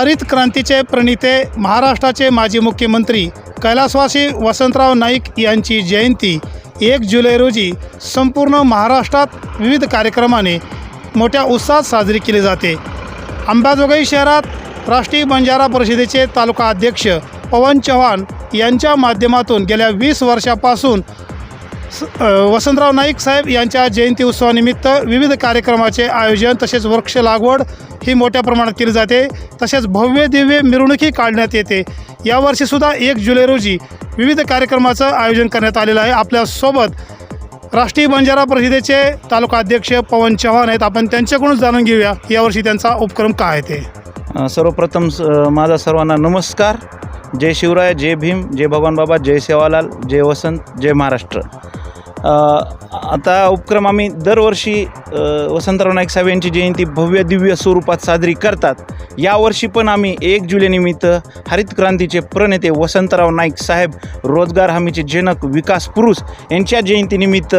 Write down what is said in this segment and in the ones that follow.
हरित क्रांतीचे प्रणिते महाराष्ट्राचे माजी मुख्यमंत्री कैलासवासी वसंतराव नाईक यांची जयंती एक जुलै रोजी संपूर्ण महाराष्ट्रात विविध कार्यक्रमाने मोठ्या उत्साहात साजरी केली जाते. अंबाजोगाई शहरात राष्ट्रीय बंजारा परिषदेचे तालुका अध्यक्ष पवन चव्हाण यांच्या माध्यमातून गेल्या वीस वर्षापासून स- वसंतराव नाईक साहेब यांच्या जयंती उत्सवानिमित्त विविध कार्यक्रमाचे आयोजन तसेच वृक्ष लागवड ही मोठ्या प्रमाणात केली जाते. तसेच भव्य दिव्य मिरवणुकी काढण्यात येते. यावर्षीसुद्धा एक जुलै रोजी विविध कार्यक्रमाचं आयोजन करण्यात आलेलं आहे. आपल्यासोबत राष्ट्रीय बंजारा परिषदेचे तालुका अध्यक्ष पवन चव्हाण आहेत. आपण त्यांच्याकडून जाणून घेऊया यावर्षी त्यांचा उपक्रम काय आहे ते. सर्वप्रथम स- माझा सर्वांना नमस्कार. जय शिवराय जय भीम जय भगवान बाबा जय सेवालाल जय वसंत जय महाराष्ट्र. आता उपक्रम आम्ही दरवर्षी वसंतराव नाईक साहेब यांची जयंती भव्य दिव्य स्वरूपात साजरी करतात. यावर्षी पण आम्ही एक जुलैनिमित्त हरित क्रांतीचे प्रणेते वसंतराव नाईक साहेब रोजगार हमीचे जनक विकास पुरुष यांच्या जयंतीनिमित्त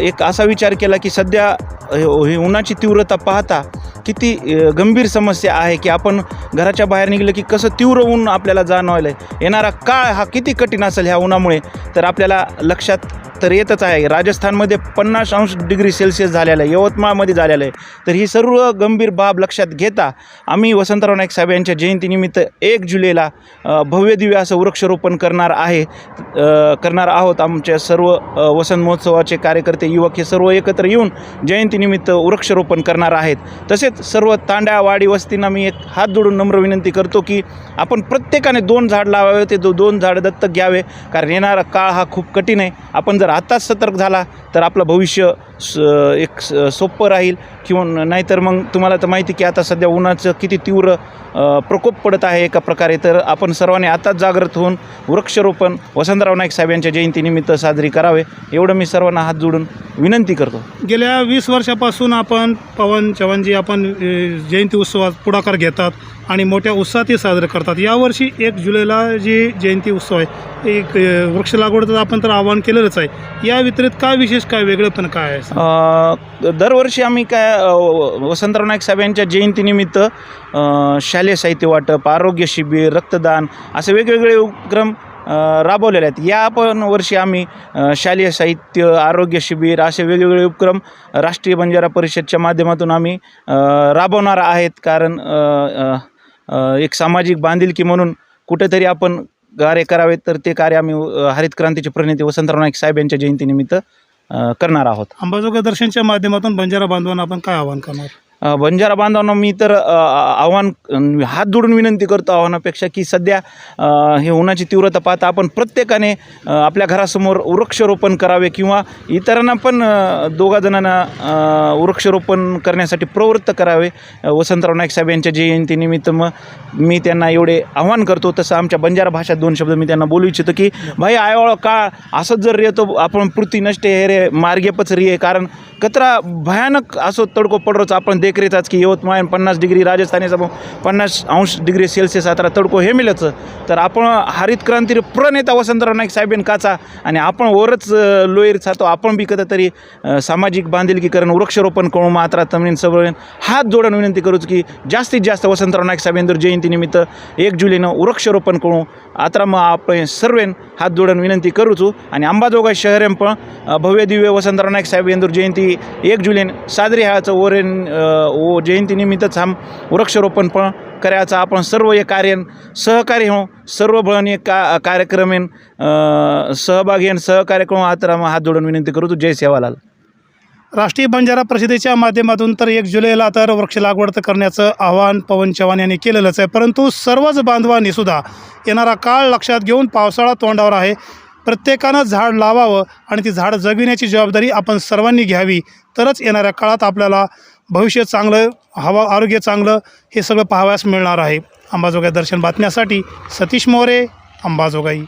एक असा विचार केला की सध्या ही उन्हाची तीव्रता पाहता किती गंभीर समस्या आहे की आपण घराच्या बाहेर निघलं की कसं तीव्र ऊन आपल्याला जाणवायला येणारा काळ हा किती कठीण असेल ह्या उन्हामुळे? तर आपल्याला लक्षात तर येतच आहे. राजस्थानमध्ये पन्नास अंश डिग्री सेल्सिअस झालेलं आहे. यवतमाळमध्ये झालेलं आहे. तर ही सर्व गंभीर बाब लक्षात घेता आम्ही वसंतराव नाईक साहेब यांच्या जयंतीनिमित्त एक जुलैला भव्यदिव्य भव्य दिव्य असं वृक्षारोपण करणार आहे. करणार आहोत आमच्या सर्व वसंत महोत्सवाचे कार्यकर्ते युवक हे सर्व एकत्र येऊन जयंतीनिमित्त वृक्षारोपण करणार आहेत. तसेच सर्व तांड्या वाडी वस्तींना मी एक हात जोडून नम्र विनंती करतो की आपण प्रत्येकाने दोन झाड लावावे ते दो दोन झाड दत्तक घ्यावे. कारण येणारा काळ हा खूप कठीण आहे. आपण जर आत्ताच सतर्क झाला तर आपलं भविष्य स एक स- सोपं राहील किंवा नाहीतर मग तुम्हाला तर माहिती की आता सध्या उन्हाचं किती तीव्र प्रकोप पडत आहे एका प्रकारे. तर आपण सर्वांनी आताच जागृत होऊन वृक्षारोपण वसंतराव नाईक साहेब यांच्या जयंतीनिमित्त साजरी करावे. एवढं मी सर्वांना हात जोडून विनंती करतो. गेल्या वीस वर्षापासून आपण पवन चव्हाणजी आपण जयंती उत्सवात पुढाकार घेतात आणि मोठ्या उत्साहातही साजरे करतात. यावर्षी एक जुलैला जी जयंती उत्सव आहे एक वृक्ष लागवडचं आपण तर आवाहन केलेलंच आहे. या व्यतिरिक्त काय विशेष काय वेगळंपण काय आहे? दरवर्षी आम्ही काय वसंतराव नाईक साहेब यांच्या जयंतीनिमित्त शालेय साहित्य वाटप आरोग्य शिबिर रक्तदान असे वेगवेगळे उपक्रम राबवलेले आहेत. या पण वर्षी आम्ही शालेय साहित्य आरोग्य शिबिर असे वेगवेगळे उपक्रम राष्ट्रीय बंजारा परिषदच्या माध्यमातून आम्ही राबवणार आहेत. कारण एक सामाजिक बांधिलकी म्हणून कुठेतरी आपण कार्य करावे तर ते कार्य आम्ही हरित क्रांतीचे प्रणेते वसंतराव नाईक साहेब यांच्या जयंतीनिमित्त करणार आहोत. अंबाजोगाई दर्शनच्या माध्यमातून बंजारा बांधवांना आपण काय आवाहन करणार? बंजारा बांधवांना मी तर आव्हान हात जोडून विनंती करतो आव्हानापेक्षा की सध्या हे उन्हाची तीव्रता पाहता आपण प्रत्येकाने आपल्या घरासमोर वृक्षारोपण करावे किंवा इतरांना पण दोघा जणांना वृक्षारोपण करण्यासाठी प्रवृत्त करावे. वसंतराव नाईक साहेब यांच्या जयंतीनिमित्त मग मी त्यांना एवढे आव्हान करतो. तसं आमच्या बंजारा भाषेत दोन शब्द मी त्यांना बोलू इच्छितो की भाई आयवळ काळ असंच जर येतो आपण पृथ्वी नष्ट हे रे मार्गेपच रे कारण कचरा भयानक असो तडको पडरोच आपण देखरेचाच की यवतमाळ पन्नास डिग्री राजस्थानी समोर पन्नास अंश डिग्री सेल्सिअस आता तडको हे मिळच तर आपण हरित क्रांती प्रणेता वसंतराव नाईक साहेबीन काचा आणि आपण वरच लोयर चातो आपण बी कदा तरी सामाजिक बांधिलकीकरण वृक्षारोपण करू मात्रा तमनीन सगळं हात जोडून विनंती करूच की जास्तीत जास्त वसंतराव नाईक साहेबेंदर जयंतीनिमित्त एक जुलैनं वृक्षारोपण करू आता मग आपण सर्वेन हात जोडून विनंती करूचू. आणि अंबाजोगाई शहरेन पण भव्य दिव्य वसंतराव नाईक साहेब इंदूर जयंती एक जुलैन साजरी ह्याचं ओरेन ओ जयंतीनिमित्तच आम वृक्षारोपण पण करायचं. आपण सर्व हे कार्य सहकार्य हो सर्व बळणी का कार्यक्रमेन अ, सहभागी सहकार्यक्रम हात मग हात जोडून विनंती करू जय सेवालाल. राष्ट्रीय बंजारा परिषदेच्या माध्यमातून तर एक जुलैला तर वृक्ष लागवड तर करण्याचं आवाहन पवन चव्हाण यांनी केलेलंच आहे. परंतु सर्वच बांधवांनी सुद्धा येणारा काळ लक्षात घेऊन पावसाळा तोंडावर आहे. प्रत्येकानं झाड लावावं आणि ती झाड जगविण्याची जबाबदारी आपण सर्वांनी घ्यावी तरच येणाऱ्या काळात आपल्याला भविष्य चांगलं हवा आरोग्य चांगलं हे सगळं पाहावयास मिळणार आहे. अंबाजोगाई दर्शन बातम्यासाठी सतीश मोरे अंबाजोगाई.